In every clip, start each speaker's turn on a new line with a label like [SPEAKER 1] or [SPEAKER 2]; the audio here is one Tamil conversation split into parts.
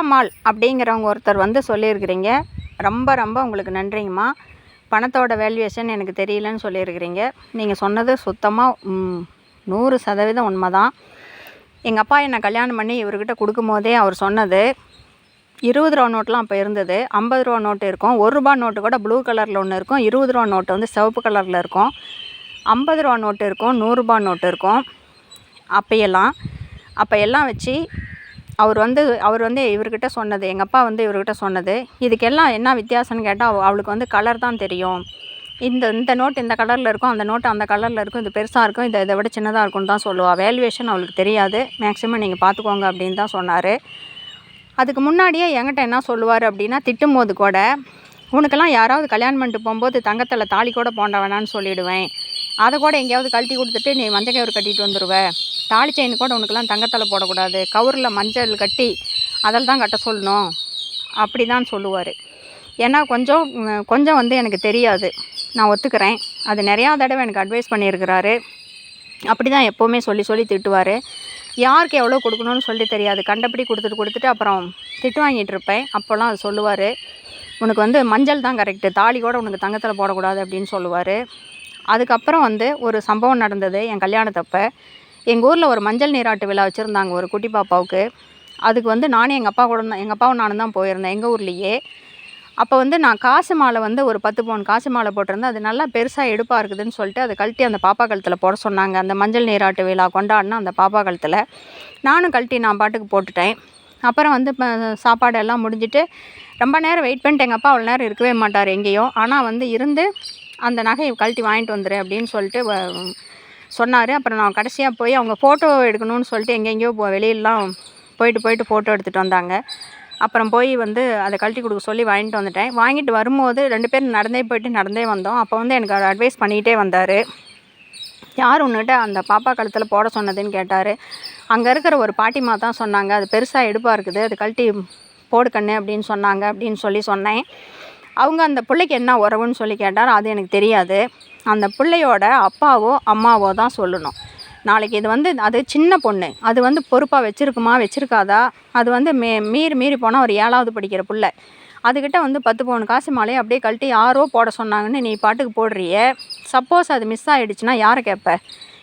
[SPEAKER 1] செல்லம்மாள் அப்படிங்கிறவங்க ஒருத்தர் வந்து சொல்லியிருக்கிறீங்க. ரொம்ப ரொம்ப உங்களுக்கு நன்றிங்கம்மா. பணத்தோட வேல்யூவேஷன் எனக்கு தெரியலன்னு சொல்லியிருக்கிறீங்க. நீங்கள் சொன்னது சுத்தமாக நூறு சதவீதம் உண்மை தான் எங்கள் அப்பா என்னை கல்யாணம் பண்ணி இவர்கிட்ட கொடுக்கும்போதே அவர் சொன்னது இருபது ரூபா நோட்லாம் அப்போ இருந்தது. ஐம்பது ரூபா நோட்டு இருக்கும். ஒரு ரூபா நோட்டு கூட ப்ளூ கலரில் ஒன்று இருக்கும். இருபது ரூபா நோட்டு வந்து சிவப்பு கலரில் இருக்கும். ஐம்பது ரூபா நோட்டு இருக்கும். நூறுரூபா நோட்டு இருக்கும். அப்பையெல்லாம் அப்போ எல்லாம் வச்சு அவர் வந்து அவர் வந்து இவர்கிட்ட சொன்னது எங்கள் அப்பா வந்து இவர்கிட்ட சொன்னது இதுக்கெல்லாம் என்ன வித்தியாசம்னு கேட்டால் அவளுக்கு வந்து கலர் தான் தெரியும். இந்த இந்த நோட் இந்த கலரில் இருக்கும் அந்த நோட்டு அந்த கலரில் இருக்கும் இது பெருசாக இருக்கும் இதை இதை விட சின்னதாக இருக்கும்னு தான் சொல்லுவாள் வேல்யூவேஷன் அவளுக்கு தெரியாது. மேக்ஸிமம் நீங்கள் பார்த்துக்கோங்க அப்படின்னு தான் சொன்னார். அதுக்கு முன்னாடியே என்கிட்ட என்ன சொல்லுவார் அப்படின்னா திட்டும் போது கூட உனக்கெல்லாம் யாராவது கல்யாணம் பண்ணிட்டு போகும்போது தங்கத்தில் தாலி கூட போண்ட வேணான்னு சொல்லிவிடுவேன் அதை கூட எங்கேயாவது கழட்டி கொடுத்துட்டு நீ மஞ்சள் கயிறு கட்டிட்டு வந்துடுவ தாலி செயின் கூட உனக்கெல்லாம் தங்கத்தில் போடக்கூடாது. கவுரில் மஞ்சள் கட்டி அதில் தான் கட்ட சொல்லணும். அப்படி தான் சொல்லுவார். ஏன்னா கொஞ்சம் கொஞ்சம் வந்து எனக்கு தெரியாது. நான் ஒத்துக்கிறேன். அது நிறையா தடவை எனக்கு அட்வைஸ் பண்ணியிருக்கிறாரு. அப்படி தான் எப்போவுமே சொல்லி சொல்லி திட்டுவார். யாருக்கு எவ்வளோ கொடுக்கணும்னு சொல்லி தெரியாது. கண்டபடி கொடுத்துட்டு கொடுத்துட்டு அப்புறம் திட்டு வாங்கிட்டு இருப்பேன். அப்போல்லாம் அது சொல்லுவார். உனக்கு வந்து மஞ்சள் தான் கரெக்டு தாலி கூட உனக்கு தங்கத்தில் போடக்கூடாது அப்படின்னு சொல்லுவார். அதுக்கப்புறம் வந்து ஒரு சம்பவம் நடந்தது என் கல்யாணத்தப்போ. எங்கள் ஊரில் ஒரு மஞ்சள் நீராட்டு விழா வச்சுருந்தாங்க ஒரு குட்டி பாப்பாவுக்கு. அதுக்கு வந்து நானும் எங்கள் அப்பா கூட எங்கள் அப்பாவும் நானும் தான் போயிருந்தேன் எங்கள் ஊர்லேயே. அப்போ வந்து நான் காசு மாலை வந்து ஒரு பத்து பவுன் காசு மாலை போட்டிருந்தேன். அது நல்லா பெருசாக எடுப்பாக இருக்குதுன்னு சொல்லிட்டு அதை கழட்டி அந்த பாப்பா கழுத்தில் போட சொன்னாங்க. அந்த மஞ்சள் நீராட்டு விழா கொண்டாடினா அந்த பாப்பா கழுத்தில். நானும் கழட்டி நான் பாட்டுக்கு போட்டுட்டேன். அப்புறம் வந்து இப்போ சாப்பாடு எல்லாம் முடிஞ்சிட்டு ரொம்ப நேரம் வெயிட் பண்ணிட்டு எங்கள் அப்பா அவ்வளோ நேரம் இருக்கவே மாட்டார் எங்கேயும். ஆனால் வந்து இருந்து அந்த நகையை கழட்டி வாங்கிட்டு வந்துரு அப்படின்னு சொல்லிட்டு வ- சொன்னார். அப்புறம் நான் கடைசியாக போய் அவங்க ஃபோட்டோ எடுக்கணும்னு சொல்லிட்டு எங்கெங்கேயோ போ வெளியிலலாம் போயிட்டு போயிட்டு ஃபோட்டோ எடுத்துகிட்டு வந்தாங்க. அப்புறம் போய் வந்து அதை கழட்டி கொடுக்க சொல்லி வாங்கிட்டு வந்துட்டேன். வாங்கிட்டு வரும்போது ரெண்டு பேரும் நடந்தே போயிட்டு நடந்தே வந்தோம். அப்போ வந்து எனக்கு அவர் அட்வைஸ் பண்ணிகிட்டே வந்தார். யார் உன்னிட்ட அந்த பாப்பா கழுத்தில் போட சொன்னதுன்னு கேட்டார். அங்கே இருக்கிற ஒரு பாட்டிமா தான் சொன்னாங்க. அது பெருசாக எடுப்பாக இருக்குது. அது கழட்டி போடு கண்ணு அப்படின்னு சொன்னாங்க அப்படின்னு சொல்லி சொன்னேன். அவங்க அந்த பிள்ளைக்கு என்ன உறவுன்னு சொல்லி கேட்டார் அது எனக்கு தெரியாது. அந்த பிள்ளையோட அப்பாவோ அம்மாவோ தான் சொல்லணும். நாளைக்கு இது வந்து அது சின்ன பொண்ணு. அது வந்து பொறுப்பாக வச்சுருக்குமா வச்சுருக்காதா? அது வந்து மே மீறி மீறி போனால் ஒரு ஏழாவது படிக்கிற பிள்ளை. அதுக்கிட்ட வந்து பத்து பவுன் காசு மாலையை அப்படியே கழட்டி யாரோ போட சொன்னாங்கன்னு நீ பாட்டுக்கு போடுறிய? சப்போஸ் அது மிஸ் ஆகிடுச்சுன்னா யாரை கேட்ப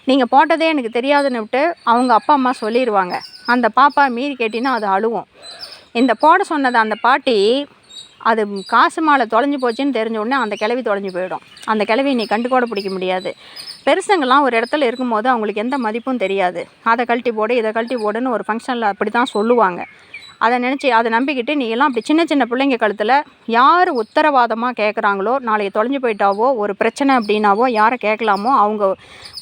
[SPEAKER 1] நீங்கள் போட்டதே எனக்கு தெரியாதுன்னு விட்டு அவங்க அப்பா அம்மா சொல்லிடுவாங்க அந்த பாப்பா மீறி கேட்டினா அது அழுவும். இந்த போட சொன்னது அந்த பாட்டி அது காசு மாலை தொலைஞ்சு போச்சுன்னு தெரிஞ்ச உடனே அந்த கிளவி தொலைஞ்சு போயிடும். அந்த கிளவி நீ கண்டு கூட பிடிக்க முடியாது. பெருசுங்கெல்லாம் ஒரு இடத்துல இருக்கும்போது அவங்களுக்கு எந்த மதிப்பும் தெரியாது. அதை கழட்டி போடு இதை கழட்டி போடுன்னு ஒரு ஃபங்க்ஷனில் அப்படி தான் சொல்லுவாங்க. அதை நினச்சி அதை நம்பிக்கிட்டு நீ எல்லாம் அப்படி சின்ன சின்ன பிள்ளைங்க கழுத்தில் யார் உத்தரவாதமாக கேட்குறாங்களோ நாளைக்கு தொலைஞ்சு போயிட்டாவோ ஒரு பிரச்சனை அப்படின்னாவோ யாரை கேட்கலாமோ அவங்க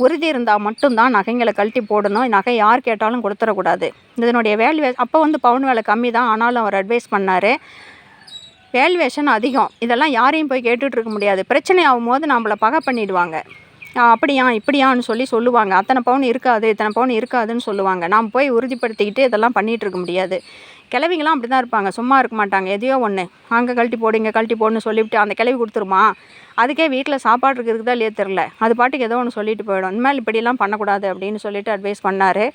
[SPEAKER 1] உறுதி இருந்தால் மட்டும்தான் நகைங்களை கழட்டி போடணும். நகை யார் கேட்டாலும் கொடுத்துடக்கூடாது. இதனுடைய வேல்யூ அப்போ வந்து பவுன் வேலை கம்மி தான் ஆனாலும் அவர் அட்வைஸ் பண்ணார். வேல்வேஷன் அதிகம். இதெல்லாம் யாரையும் போய் கேட்டுட்ருக்க முடியாது. பிரச்சனை ஆகும்போது நம்மளை பகை பண்ணிடுவாங்க. அப்படியா இப்படியான்னு சொல்லி சொல்லுவாங்க. அத்தனை பவுன் இருக்காது இத்தனை பவுன் இருக்காதுன்னு சொல்லுவாங்க. நாம் போய் உறுதிப்படுத்திக்கிட்டு இதெல்லாம் பண்ணிகிட்டு இருக்க முடியாது. கிழவிங்களாம் அப்படி தான் இருப்பாங்க. சும்மா இருக்க மாட்டாங்க. எதையோ ஒன்று அங்கே கழட்டி போடு இங்கே கழட்டி போடுன்னு சொல்லிவிட்டு அந்த கிளவி கொடுத்துருமா? அதுக்கே வீட்டில் சாப்பாடு இருக்குதா இல்லையே தெரில அது பாட்டுக்கு ஏதோ ஒன்று சொல்லிட்டு போயிடும். இனிமேல் இப்படிலாம் பண்ணக்கூடாது அப்படின்னு சொல்லிட்டு அட்வைஸ் பண்ணார்.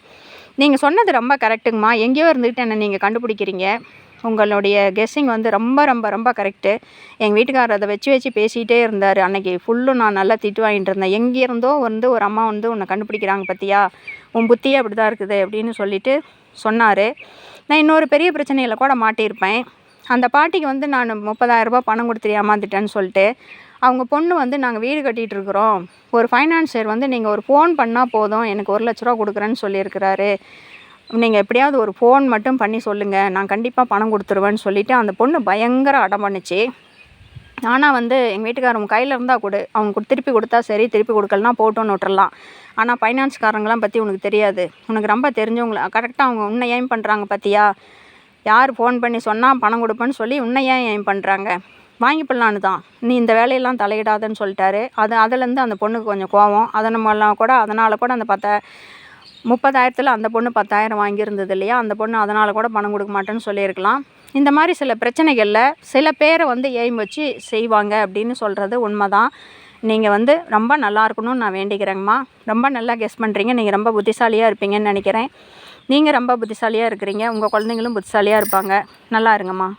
[SPEAKER 1] நீங்கள் சொன்னது ரொம்ப கரெக்டுங்கம்மா எங்கேயோ இருந்துக்கிட்டு என்ன நீங்கள் கண்டுபிடிக்கிறீங்க. உங்களுடைய கெஸ்ஸிங் வந்து ரொம்ப ரொம்ப ரொம்ப கரெக்டு எங்கள் வீட்டுக்காரர் அதை வச்சு வச்சு பேசிகிட்டே இருந்தார். அன்றைக்கி ஃபுல்லும் நான் நல்லா திட்டு வாங்கிட்டு இருந்தேன். எங்கேருந்தோ வந்து ஒரு அம்மா வந்து உன்னை கண்டுபிடிக்கிறாங்க பற்றியா உன் புத்தியே அப்படி தான் இருக்குது அப்படின்னு சொல்லிட்டு சொன்னார். நான் இன்னொரு பெரிய பிரச்சனையில் கூட மாட்டியிருப்பேன். அந்த பாட்டிக்கு வந்து நான் முப்பதாயிரரூபா பணம் கொடுத்து ஏமாந்துட்டேன்னு சொல்லிட்டு அவங்க பொண்ணு வந்து நாங்கள் வீடு கட்டிகிட்டு இருக்கிறோம். ஒரு ஃபைனான்சியர் வந்து நீங்கள் ஒரு ஃபோன் பண்ணால் போதும். எனக்கு ஒரு லட்ச ரூபா கொடுக்குறேன்னு சொல்லியிருக்கிறாரு. நீங்கள் எப்படியாவது ஒரு ஃபோன் மட்டும் பண்ணி சொல்லுங்கள் நான் கண்டிப்பாக பணம் கொடுத்துருவேன்னு சொல்லிவிட்டு அந்த பொண்ணு பயங்கர அடம் பண்ணுச்சு. ஆனால் வந்து எங்கள் வீட்டுக்காரர் கையில் இருந்தால் கொடு. அவங்க கொடு- திருப்பி கொடுத்தா சரி திருப்பி கொடுக்கலனா போட்டோன்னு விட்டுறலாம். ஆனால் ஃபைனான்ஸ்காரங்களாம் பற்றி உனக்கு தெரியாது. உனக்கு ரொம்ப தெரிஞ்சவங்கள கரெக்டாக அவங்க உன்னை ஏன் பண்ணுறாங்க பார்த்தியா யார் ஃபோன் பண்ணி சொன்னால் பணம் கொடுப்பேன்னு சொல்லி உன்னை ஏன் ஏன் பண்ணுறாங்க வாங்கிப்பிடலான்னு தான். நீ இந்த வேலையெல்லாம் தலையிடாதுன்னு சொல்லிட்டாரு. அது அதுலேருந்து அந்த பொண்ணுக்கு கொஞ்சம் கோவம். அதை கூட அதனால் கூட அந்த பத்த முப்பதாயிரத்தில் அந்த பொண்ணு பத்தாயிரம் வாங்கியிருந்தது இல்லையா? அந்த பொண்ணு அதனால் கூட பணம் கொடுக்க மாட்டேன்னு சொல்லியிருக்கலாம். இந்த மாதிரி சில பிரச்சனைகளில் சில பேரை வந்து எய்ம் வச்சு செய்வாங்க அப்படின்னு சொல்கிறது உண்மை தான் நீங்கள் வந்து ரொம்ப நல்லா இருக்கணும்னு நான் வேண்டிக்கிறேங்கம்மா. ரொம்ப நல்லா கெஸ் பண்ணுறீங்க நீங்கள் ரொம்ப புத்திசாலியாக இருப்பீங்கன்னு நினைக்கிறேன். நீங்கள் ரொம்ப புத்திசாலியாக இருக்கிறீங்க. உங்கள் குழந்தைங்களும் புத்திசாலியாக இருப்பாங்க. நல்லா இருங்கம்மா.